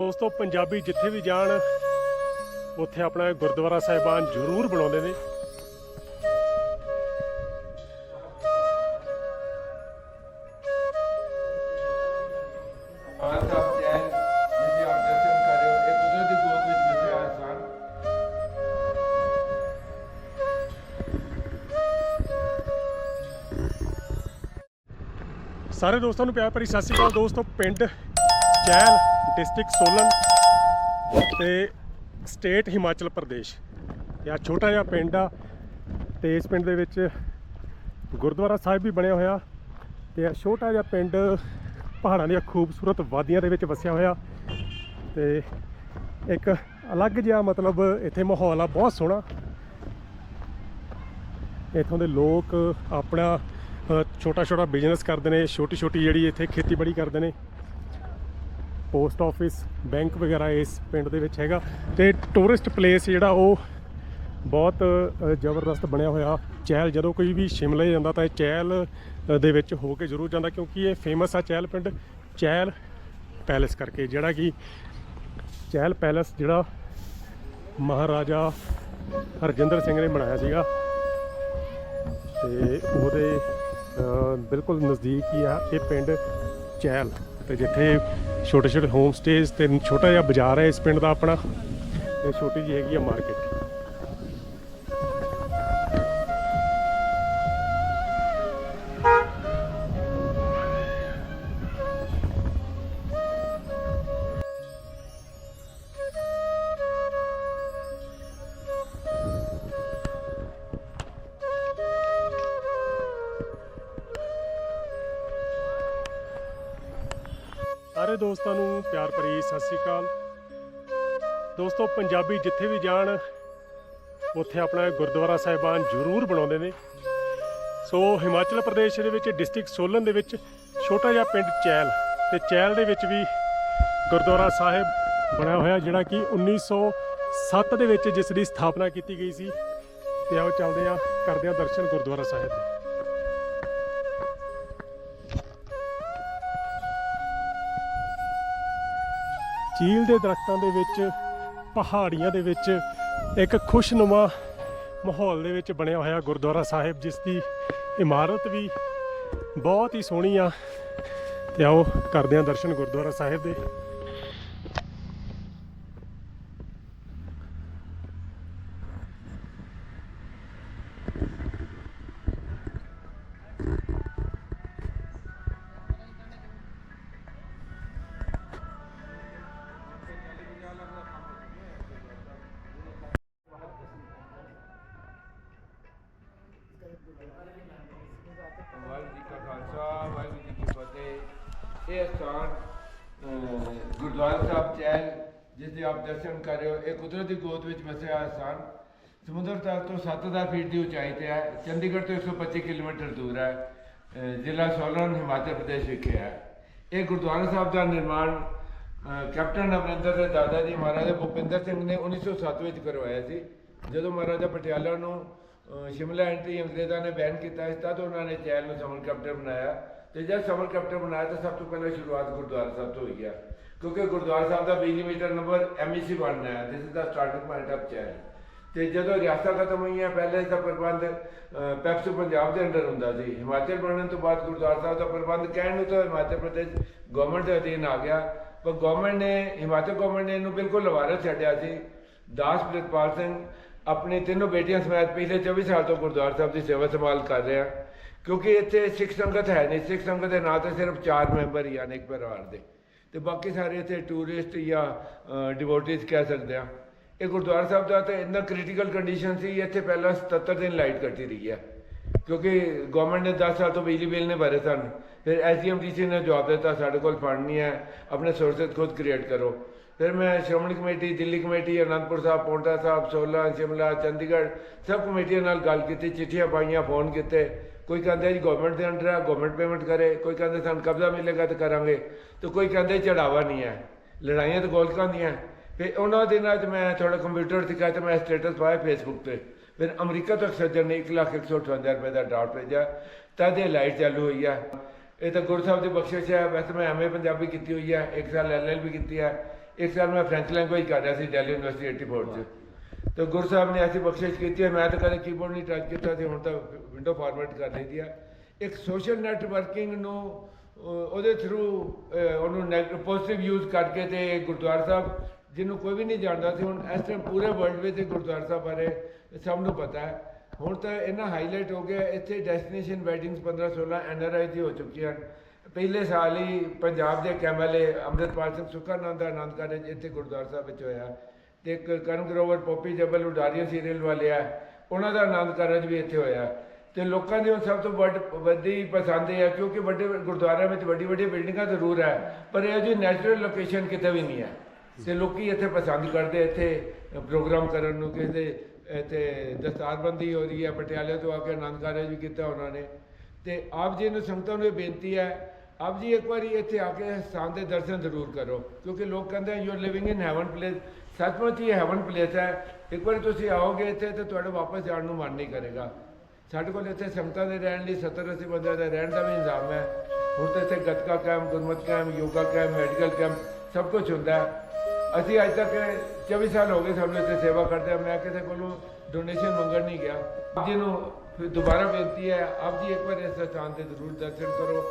ਦੋਸਤੋ ਪੰਜਾਬੀ ਜਿੱਥੇ ਵੀ ਜਾਣ ਉੱਥੇ ਆਪਣਾ ਗੁਰਦੁਆਰਾ ਸਾਹਿਬਾਨ ਜ਼ਰੂਰ ਬਣਾਉਂਦੇ ਨੇ। ਸਾਰੇ। ਦੋਸਤਾਂ ਨੂੰ ਪਿਆਰ ਭਰੀ ਸਤਿ ਸ਼੍ਰੀ ਅਕਾਲ ਦੋਸਤੋ ਪਿੰਡ ਚਹਿਲ ਡਿਸਟ੍ਰਿਕਟ ਸੋਲਨ ਤੇ ਸਟੇਟ ਹਿਮਾਚਲ ਪ੍ਰਦੇਸ਼। ਇਹ ਛੋਟਾ ਜਿਹਾ ਪਿੰਡ ਆ ਤੇ ਇਸ ਪਿੰਡ ਦੇ ਵਿੱਚ ਗੁਰਦੁਆਰਾ ਸਾਹਿਬ ਵੀ ਬਣਿਆ ਹੋਇਆ ਤੇ ਇਹ ਛੋਟਾ ਜਿਹਾ ਪਿੰਡ ਪਹਾੜਾਂ ਦੀਆਂ ਖੂਬਸੂਰਤ ਵਾਦੀਆਂ ਦੇ ਵਿੱਚ ਵਸਿਆ ਹੋਇਆ ਤੇ ਇੱਕ ਅਲੱਗ ਜਿਹਾ ਮਤਲਬ ਇੱਥੇ ਮਾਹੌਲ ਆ, ਬਹੁਤ ਸੋਹਣਾ। ਇੱਥੋਂ ਦੇ ਲੋਕ ਆਪਣਾ ਛੋਟਾ ਛੋਟਾ ਬਿਜ਼ਨਸ ਕਰਦੇ ਨੇ ਛੋਟੀ ਛੋਟੀ ਜਿਹੜੀ ਇੱਥੇ ਖੇਤੀਬਾੜੀ ਕਰਦੇ ਨੇ। ਪੋਸਟ ਆਫਿਸ, ਬੈਂਕ ਵਗੈਰਾ ਇਸ ਪਿੰਡ ਦੇ ਵਿੱਚ ਹੈਗਾ ਤੇ ਟੂਰਿਸਟ ਪਲੇਸ ਜਿਹੜਾ ਉਹ ਬਹੁਤ ਜ਼ਬਰਦਸਤ ਬਣਿਆ ਹੋਇਆ ਚਹਿਲ, ਜਦੋਂ ਕੋਈ ਵੀ ਸ਼ਿਮਲੇ ਜਾਂਦਾ ਤਾਂ ਇਹ ਚਹਿਲ ਦੇ ਵਿੱਚ ਹੋ ਕੇ ਜ਼ਰੂਰ ਜਾਂਦਾ ਕਿਉਂਕਿ ਇਹ ਫੇਮਸ ਆ ਚਹਿਲ ਪਿੰਡ, ਚਹਿਲ ਪੈਲੇਸ ਕਰਕੇ, ਜਿਹੜਾ ਕਿ ਚਹਿਲ ਪੈਲੇਸ ਜਿਹੜਾ ਮਹਾਰਾਜਾ ਹਰਜਿੰਦਰ ਸਿੰਘ ਨੇ ਬਣਾਇਆ ਸੀਗਾ ਤੇ ਉਹਦੇ ਬਿਲਕੁਲ ਨਜ਼ਦੀਕ ਹੀ ਆ ਇਹ ਪਿੰਡ ਚਹਿਲ। ਤੇ ਜਿੱਥੇ ਛੋਟੇ ਛੋਟੇ ਹੋਮ ਸਟੇਜ ਤੇ ਛੋਟਾ ਜਿਹਾ ਬਾਜ਼ਾਰ ਹੈ, ਇਸ ਪਿੰਡ ਦਾ ਆਪਣਾ। ਇਹ ਛੋਟੀ ਜਿਹੀ ਹੈਗੀ ਆ ਮਾਰਕੀਟ ਸਾਰੇ ਦੋਸਤਾਂ ਨੂੰ ਪਿਆਰ ਭਰੀ ਸਤਿ ਸ੍ਰੀ ਅਕਾਲ। ਦੋਸਤੋ, ਪੰਜਾਬੀ ਜਿੱਥੇ ਵੀ ਜਾਣ, ਉੱਥੇ ਆਪਣਾ ਗੁਰਦੁਆਰਾ ਸਾਹਿਬਾਨ ਜ਼ਰੂਰ ਬਣਾਉਂਦੇ ਨੇ। ਸੋ ਹਿਮਾਚਲ ਪ੍ਰਦੇਸ਼ ਦੇ ਵਿੱਚ ਡਿਸਟ੍ਰਿਕਟ ਸੋਲਨ ਦੇ ਵਿੱਚ ਛੋਟਾ ਜਿਹਾ ਪਿੰਡ ਚੈਲ ਤੇ ਚੈਲ ਦੇ ਵਿੱਚ ਵੀ ਗੁਰਦੁਆਰਾ ਸਾਹਿਬ ਬਣਿਆ ਹੋਇਆ, ਜਿਹੜਾ ਕਿ 1907 ਦੇ ਵਿੱਚ ਜਿਸ ਦੀ ਸਥਾਪਨਾ ਕੀਤੀ ਗਈ ਸੀ। ਤੇ ਆਓ ਚੱਲਦੇ ਆ ਕਰਦੇ ਆ ਦਰਸ਼ਨ ਗੁਰਦੁਆਰਾ ਸਾਹਿਬ ਦੇ। ਚੀਲ ਦੇ ਦਰਖਤਾਂ ਦੇ ਵਿੱਚ, ਪਹਾੜੀਆਂ ਦੇ ਵਿੱਚ ਇੱਕ ਖੁਸ਼ਨੁਮਾ ਮਾਹੌਲ ਦੇ ਵਿੱਚ ਬਣਿਆ ਹੋਇਆ ਗੁਰਦੁਆਰਾ ਸਾਹਿਬ, ਜਿਸ ਦੀ ਇਮਾਰਤ ਵੀ ਬਹੁਤ ਹੀ ਸੋਹਣੀ ਆ। ਤੇ ਆਓ ਕਰਦੇ ਹਾਂ ਦਰਸ਼ਨ ਗੁਰਦੁਆਰਾ ਸਾਹਿਬ ਦੇ। ਇਹ ਸਥਾਨ ਗੁਰਦੁਆਰਾ ਸਾਹਿਬ ਚੈਲ ਜਿਸ ਦੇ ਆਪ ਦਰਸ਼ਨ ਕਰ ਰਹੇ ਹੋ, ਇਹ ਕੁਦਰਤੀ ਗੋਦ ਵਿੱਚ ਵਸਿਆ ਹੋਇਆ ਸਥਾਨ। ਸਮੁੰਦਰ ਤਲ ਤੋਂ 7000 ਫੀਟ ਦੀ ਉਚਾਈ ਤੇ ਹੈ, ਚੰਡੀਗੜ੍ਹ ਤੋਂ 125 ਕਿਲੋਮੀਟਰ ਦੂਰ ਹੈ ਜ਼ਿਲ੍ਹਾ ਸੋਲਨ, ਹਿਮਾਚਲ ਪ੍ਰਦੇਸ਼ ਵਿਖੇ ਹੈ। ਇਹ ਗੁਰਦੁਆਰਾ ਸਾਹਿਬ ਦਾ ਨਿਰਮਾਣ ਕੈਪਟਨ ਅਮਰਿੰਦਰ ਦੇ ਦਾਦਾ ਜੀ ਮਹਾਰਾਜਾ ਭੁਪਿੰਦਰ ਸਿੰਘ ਨੇ 1907 ਵਿੱਚ ਕਰਵਾਇਆ ਸੀ। ਜਦੋਂ ਮਹਾਰਾਜਾ ਪਟਿਆਲਾ ਨੂੰ ਸ਼ਿਮਲਾ ਐਂਟਰੀ ਅੰਗਰੇਜ਼ਾਂ ਨੇ ਬੈਨ ਕੀਤਾ ਸੀ, ਤਦ ਉਹਨਾਂ ਨੇ ਚੈਲ ਨੂੰ ਸਮਰ ਕੈਪਟਨ ਬਣਾਇਆ। ਤੇ ਜਦ ਸਬਰ ਕੈਪਟਨ ਬਣਾਇਆ ਤਾਂ ਸਭ ਤੋਂ ਪਹਿਲਾਂ ਸ਼ੁਰੂਆਤ ਗੁਰਦੁਆਰਾ ਸਾਹਿਬ ਤੋਂ ਹੋਈ ਹੈ ਕਿਉਂਕਿ ਗੁਰਦੁਆਰਾ ਸਾਹਿਬ ਦਾ ਬਿਜਲੀ ਮੀਟਰ ਨੰਬਰ ਐਮਈਸੀ ਬਣਨਾ ਹੈ। This is the starting point of ਚੈਲ ਤੇ ਜਦੋਂ ਰਿਆਸਤਾਂ ਖਤਮ ਹੋਈਆਂ, ਪਹਿਲੇ ਇਸ ਦਾ ਪ੍ਰਬੰਧ ਪੈਪਸੂ ਪੰਜਾਬ ਦੇ ਅੰਡਰ ਹੁੰਦਾ ਸੀ। ਹਿਮਾਚਲ ਬਣਨ ਤੋਂ ਬਾਅਦ ਗੁਰਦੁਆਰਾ ਸਾਹਿਬ ਦਾ ਪ੍ਰਬੰਧ ਕਹਿਣ ਨੂੰ ਤਾਂ ਹਿਮਾਚਲ ਪ੍ਰਦੇਸ਼ ਗਵਰਨਮੈਂਟ ਦੇ ਅਧੀਨ ਆ ਗਿਆ। ਪਰ ਗਵਰਨਮੈਂਟ ਨੇ, ਹਿਮਾਚਲ ਗਵਰਨਮੈਂਟ ਨੇ ਇਹਨੂੰ ਬਿਲਕੁਲ ਲਵਾਰਸ ਛੱਡਿਆ ਸੀ। ਦਾਸ ਪ੍ਰਿਤਪਾਲ ਸਿੰਘ ਆਪਣੇ ਤਿੰਨੋਂ ਬੇਟੀਆਂ ਸਮੇਤ ਪਿਛਲੇ 24 ਸਾਲ ਤੋਂ ਗੁਰਦੁਆਰਾ ਸਾਹਿਬ ਦੀ ਸੇਵਾ ਸੰਭਾਲ ਕਰ ਰਿਹਾ। ਕਿਉਂਕਿ ਇੱਥੇ ਸਿੱਖ ਸੰਗਤ ਹੈ ਨਹੀਂ, ਸਿੱਖ ਸੰਗਤ ਦੇ ਨਾਂ ਤੇ ਸਿਰਫ ਚਾਰ ਮੈਂਬਰ ਹੀ ਹਨ ਇੱਕ ਪਰਿਵਾਰ ਦੇ। ਤੇ ਬਾਕੀ ਸਾਰੇ ਇੱਥੇ ਟੂਰਿਸਟ ਜਾਂ ਡਿਵੋਟਿਸ ਕਹਿ ਸਕਦੇ ਆ ਇਹ ਗੁਰਦੁਆਰਾ ਸਾਹਿਬ ਦਾ ਤਾਂ ਇੰਨਾ ਕ੍ਰਿਟੀਕਲ ਕੰਡੀਸ਼ਨ ਸੀ, ਇੱਥੇ ਪਹਿਲਾਂ 77 ਦਿਨ ਲਾਈਟ ਕੱਟੀ ਰਹੀ ਹੈ। ਕਿਉਂਕਿ ਗਵਰਨਮੈਂਟ ਨੇ 10 ਸਾਲ ਤੋਂ ਬਿਜਲੀ ਬਿੱਲ ਨਹੀਂ ਭਰੇ ਸਨ। ਫਿਰ ਐਸਡੀਐਮਟੀਸੀ ਨੇ ਜਵਾਬ ਦਿੱਤਾ, ਸਾਡੇ ਕੋਲ ਫੰਡ ਨਹੀਂ ਹੈ, ਆਪਣੇ ਸੋਰਸਸ ਖੁਦ ਕ੍ਰੀਏਟ ਕਰੋ। ਫਿਰ ਮੈਂ ਸ਼੍ਰੋਮਣੀ ਕਮੇਟੀ, ਦਿੱਲੀ ਕਮੇਟੀ, ਅਨੰਦਪੁਰ ਸਾਹਿਬ, ਪੌਂਟਾ ਸਾਹਿਬ, ਸੋਲਾ, ਸ਼ਿਮਲਾ, ਚੰਡੀਗੜ੍ਹ ਸਭ ਕਮੇਟੀਆਂ ਨਾਲ ਗੱਲ ਕੀਤੀ, ਚਿੱਠੀਆਂ ਪਾਈਆਂ ਫੋਨ ਕੀਤੇ। ਕੋਈ ਕਹਿੰਦਾ ਜੀ ਗਵਰਨਮੈਂਟ ਦੇ ਅੰਡਰ ਆ ਗਵਰਨਮੈਂਟ ਪੇਮੈਂਟ ਕਰੇ ਕੋਈ ਕਹਿੰਦਾ ਸਾਨੂੰ ਕਬਜ਼ਾ ਮਿਲੇਗਾ ਤਾਂ ਕਰਾਂਗੇ ਤੇ ਕੋਈ ਕਹਿੰਦਾ ਚੜਾਵਾ ਨਹੀਂ ਹੈ ਲੜਾਈਆਂ ਤਾਂ ਗੋਲਕਾਂ ਦੀਆਂ ਫਿਰ ਉਹਨਾਂ ਦਿਨਾਂ 'ਚ ਮੈਂ ਥੋੜਾ ਕੰਪਿਊਟਰ ਤੇ ਤੇ ਮੈਂ ਸਟੇਟਸ ਪਾਇਆ ਫੇਸਬੁੱਕ ਤੇ। ਫਿਰ ਅਮਰੀਕਾ ਤੋਂ ਇੱਕ ਸੱਜਣ ਨੇ 1,158 ਰੁਪਏ ਦਾ ਡਾਟ ਭੇਜਿਆ ਤਦ ਇਹ ਲਾਈਟ ਚਾਲੂ ਹੋਈ ਆ। ਇਹ ਤਾਂ ਗੁਰੂ ਸਾਹਿਬ ਦੀ ਬਖਸ਼ਿਸ਼ ਹੈ ਵੈਸੇ ਮੈਂ ਐਮਏ ਪੰਜਾਬੀ ਕੀਤੀ ਹੋਈ ਹੈ ਇੱਕ ਸਾਲ ਐਲਐਲਬੀ ਕੀਤੀ ਹੈ ਇੱਕ ਸਾਲ ਮੈਂ ਫ੍ਰੈਂਚ ਲੈਂਗੁਏਜ ਕਰ ਰਿਹਾ ਸੀ ਦਿੱਲੀ ਯੂਨੀਵਰਸਿਟੀ 84 ਚ। ਤੇ ਗੁਰੂ ਸਾਹਿਬ ਨੇ ਐਸੀ ਬਖਸ਼ਿਸ਼ ਕੀਤੀ ਹੈ। ਮੈਂ ਤਾਂ ਕਦੇ ਕੀਬੋਰਡ ਨਹੀਂ ਟੱਚ ਕੀਤਾ ਸੀ, ਹੁਣ ਤਾਂ ਵਿੰਡੋ ਫਾਰਮੈਟ ਕਰ ਲਈ ਦੀ ਆ। ਇੱਕ ਸੋਸ਼ਲ ਨੈਟਵਰਕਿੰਗ ਨੂੰ ਉਹਦੇ ਥਰੂ ਉਹਨੂੰ ਨੈਗੇਟਿਵ ਪੋਜ਼ਿਟਿਵ ਯੂਜ਼ ਕਰਕੇ ਤੇ ਗੁਰਦੁਆਰਾ ਸਾਹਿਬ, ਜਿਹਨੂੰ ਕੋਈ ਵੀ ਨਹੀਂ ਜਾਣਦਾ ਸੀ, ਹੁਣ ਇਸ ਟਾਈਮ ਪੂਰੇ ਵਰਲਡ ਵਿੱਚ ਗੁਰਦੁਆਰਾ ਸਾਹਿਬ ਬਾਰੇ ਸਭ ਨੂੰ ਪਤਾ ਹੈ। ਹੁਣ ਤਾਂ ਇਹਨਾਂ ਹਾਈਲਾਈਟ ਹੋ ਗਿਆ, ਇੱਥੇ ਡੈਸਟੀਨੇਸ਼ਨ ਵੈਡਿੰਗਸ 15 16 ਐਨਆਰਆਈ ਦੀ ਹੋ ਚੁੱਕੀਆਂ ਹਨ। ਪਹਿਲੇ ਸਾਲ ਹੀ ਪੰਜਾਬ ਦੇ ਕੈਮਲੇ ਅੰਮ੍ਰਿਤਪਾਲ ਸਿੰਘ ਸੁਖਾਨੰਦ ਦਾ ਆਨੰਦ ਕਾਰਜ ਇੱਥੇ ਗੁਰਦੁਆਰਾ ਸਾਹਿਬ ਵਿੱਚ ਹੋਇਆ। ਤੇ ਇੱਕ ਕਰਨ ਗਰੋਵਰ ਪੋਪੀ ਜੱਬਲ ਉਡਾਰੀਆਂ ਸੀਰੀਅਲ ਵਾਲੇ ਆ ਉਹਨਾਂ ਦਾ ਆਨੰਦ ਕਾਰਜ ਵੀ ਇੱਥੇ ਹੋਇਆ। ਤੇ ਲੋਕਾਂ ਦੀ ਹੁਣ ਸਭ ਤੋਂ ਵੱਡ ਵੱਡੀ ਪਸੰਦ ਇਹ ਹੈ ਕਿਉਂਕਿ ਵੱਡੇ ਗੁਰਦੁਆਰਿਆਂ ਵਿੱਚ ਵੱਡੀ ਵੱਡੀ ਬਿਲਡਿੰਗਾਂ ਜ਼ਰੂਰ ਹੈ, ਪਰ ਇਹ ਜੀ ਨੈਚੁਰਲ ਲੋਕੇਸ਼ਨ ਕਿਤੇ ਵੀ ਨਹੀਂ ਹੈ। ਤੇ ਲੋਕੀ ਇੱਥੇ ਪਸੰਦ ਕਰਦੇ ਇੱਥੇ ਪ੍ਰੋਗਰਾਮ ਕਰਨ ਨੂੰ ਕਿਸੇ ਇੱਥੇ ਦਸਤਾਰਬੰਦੀ ਹੋ ਰਹੀ ਹੈ, ਪਟਿਆਲੇ ਤੋਂ ਆ ਕੇ ਆਨੰਦ ਕਾਰਜ ਵੀ ਕੀਤਾ ਉਹਨਾਂ ਨੇ। ਤੇ ਆਪ ਜੀ ਨੂੰ ਸੰਗਤਾਂ ਨੂੰ ਇਹ ਬੇਨਤੀ ਹੈ ਆਪ ਜੀ ਇੱਕ ਵਾਰੀ ਇੱਥੇ ਆ ਕੇ ਸਥਾਨ ਦੇ ਦਰਸ਼ਨ ਜ਼ਰੂਰ ਕਰੋ, ਕਿਉਂਕਿ ਲੋਕ ਕਹਿੰਦੇ you are living in heaven place ਸੱਚਮੁੱਚ ਹੀ ਹੈਵਨ ਪਲੇਸ ਹੈ। ਇੱਕ ਵਾਰੀ ਤੁਸੀਂ ਆਓਗੇ ਇੱਥੇ ਤੇ ਤੁਹਾਡਾ ਵਾਪਸ ਜਾਣ ਨੂੰ ਮਨ ਨਹੀਂ ਕਰੇਗਾ। ਸਾਡੇ ਕੋਲ ਇੱਥੇ ਸੰਗਤਾਂ ਦੇ ਰਹਿਣ ਲਈ 70 80 ਬੰਦਿਆਂ ਦਾ ਰਹਿਣ ਦਾ ਵੀ ਇੰਤਜ਼ਾਮ ਹੈ। ਹੁਣ ਤਾਂ ਇੱਥੇ gatka camp Gurmat camp yoga camp medical camp ਸਭ ਕੁਝ ਹੁੰਦਾ ਅਸੀਂ ਅੱਜ ਤੱਕ 24 ਸਾਲ ਹੋ ਗਏ ਸਭ ਨੂੰ ਇੱਥੇ ਸੇਵਾ ਕਰਦੇ ਆ। ਮੈਂ ਕਿਸੇ ਕੋਲੋਂ ਡੋਨੇਸ਼ਨ ਮੰਗਣ ਨਹੀਂ ਗਿਆ। ਆਪ ਜੀ ਨੂੰ ਫਿਰ ਦੁਬਾਰਾ ਬੇਨਤੀ ਹੈ, ਆਪ ਜੀ ਇੱਕ ਵਾਰ ਇਸ ਸਥਾਨ ਤੇ ਜ਼ਰੂਰ ਦਰਸ਼ਨ ਕਰੋ।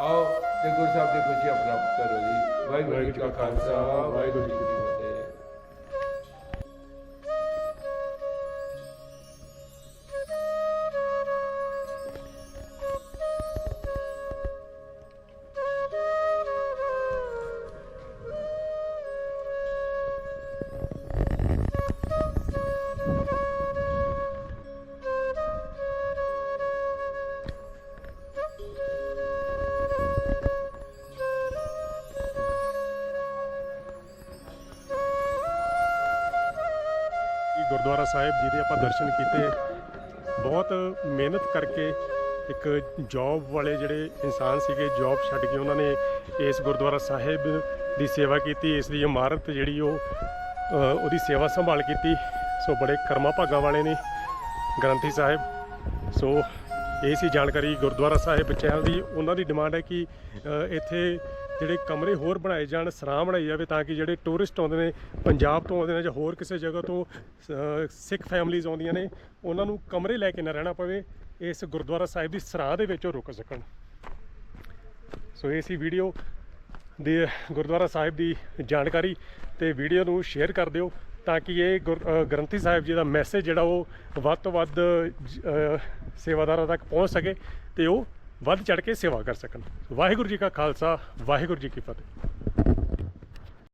ਆਓ ਤੇ ਗੁਰੂ ਸਾਹਿਬ ਦੀ ਖੁਸ਼ੀਆਂ ਪ੍ਰਾਪਤ ਕਰੋ ਜੀ। ਵਾਹਿਗੁਰੂ ਜੀ ਕਾ ਖਾਲਸਾ, ਵਾਹਿਗੁਰੂ ਜੀ ਕੀ ਫਤਿਹ। ਗੁਰਦੁਆਰਾ ਸਾਹਿਬ ਜੀ ਦੇ ਆਪਾਂ ਦਰਸ਼ਨ ਕੀਤੇ। ਬਹੁਤ ਮਿਹਨਤ ਕਰਕੇ ਇੱਕ ਜੌਬ ਵਾਲੇ ਜਿਹੜੇ ਇਨਸਾਨ ਸੀਗੇ ਜੌਬ ਛੱਡ ਕੇ ਉਹਨਾਂ ਨੇ ਇਸ ਗੁਰਦੁਆਰਾ ਸਾਹਿਬ ਦੀ ਸੇਵਾ ਕੀਤੀ, ਇਸ ਦੀ ਇਮਾਰਤ ਜਿਹੜੀ ਉਹ ਉਹਦੀ ਸੇਵਾ ਸੰਭਾਲ ਕੀਤੀ। ਸੋ ਬੜੇ ਕਰਮਾ ਭਾਗਾਂ ਵਾਲੇ ਨੇ ਗ੍ਰੰਥੀ ਸਾਹਿਬ। ਸੋ ਇਹ ਸੀ ਜਾਣਕਾਰੀ ਗੁਰਦੁਆਰਾ ਸਾਹਿਬ ਚਹਿਲ ਦੀ। ਉਹਨਾਂ ਦੀ ਡਿਮਾਂਡ ਹੈ ਕਿ ਇੱਥੇ ਜਿਹੜੇ ਕਮਰੇ ਹੋਰ ਬਣਾਏ ਜਾਣ, ਸਰਾਂ ਬਣਾਈ ਜਾਵੇ ਤਾਂ ਕਿ ਜਿਹੜੇ ਟੂਰਿਸਟ ਆਉਂਦੇ ਨੇ, ਪੰਜਾਬ ਤੋਂ ਆਉਂਦੇ ਨੇ ਜਾਂ ਹੋਰ ਕਿਸੇ ਜਗ੍ਹਾ ਤੋਂ ਸਿੱਖ ਫੈਮਲੀਆਂ ਆਉਂਦੀਆਂ ਨੇ, ਉਹਨਾਂ ਨੂੰ ਕਮਰੇ ਲੈ ਕੇ ਨਾ ਰਹਿਣਾ ਪਵੇ, ਇਸ ਗੁਰਦੁਆਰਾ ਸਾਹਿਬ ਦੀ ਸਰਾਂ ਦੇ ਵਿੱਚ ਉਹ ਰੁਕ ਸਕਣ। ਸੋ ਇਹ ਸੀ ਵੀਡੀਓ ਦੇ ਗੁਰਦੁਆਰਾ ਸਾਹਿਬ ਦੀ ਜਾਣਕਾਰੀ ਤੇ ਵੀਡੀਓ ਨੂੰ ਸ਼ੇਅਰ ਕਰ ਦਿਓ ਤਾਂ ਕਿ ਇਹ ਗੁਰ- ਗ੍ਰੰਥੀ ਸਾਹਿਬ ਜੀ ਦਾ ਮੈਸੇਜ ਜਿਹੜਾ ਉਹ ਵੱਧ ਤੋਂ ਵੱਧ ਸੇਵਾਦਾਰਾਂ ਤੱਕ ਪਹੁੰਚ ਸਕੇ ਤੇ ਉਹ ਵੱਧ ਚੜ ਕੇ ਸੇਵਾ ਕਰ ਸਕਣ। ਵਾਹਿਗੁਰੂ ਜੀ ਕਾ ਖਾਲਸਾ ਵਾਹਿਗੁਰੂ ਜੀ ਕੀ ਫਤਿਹ।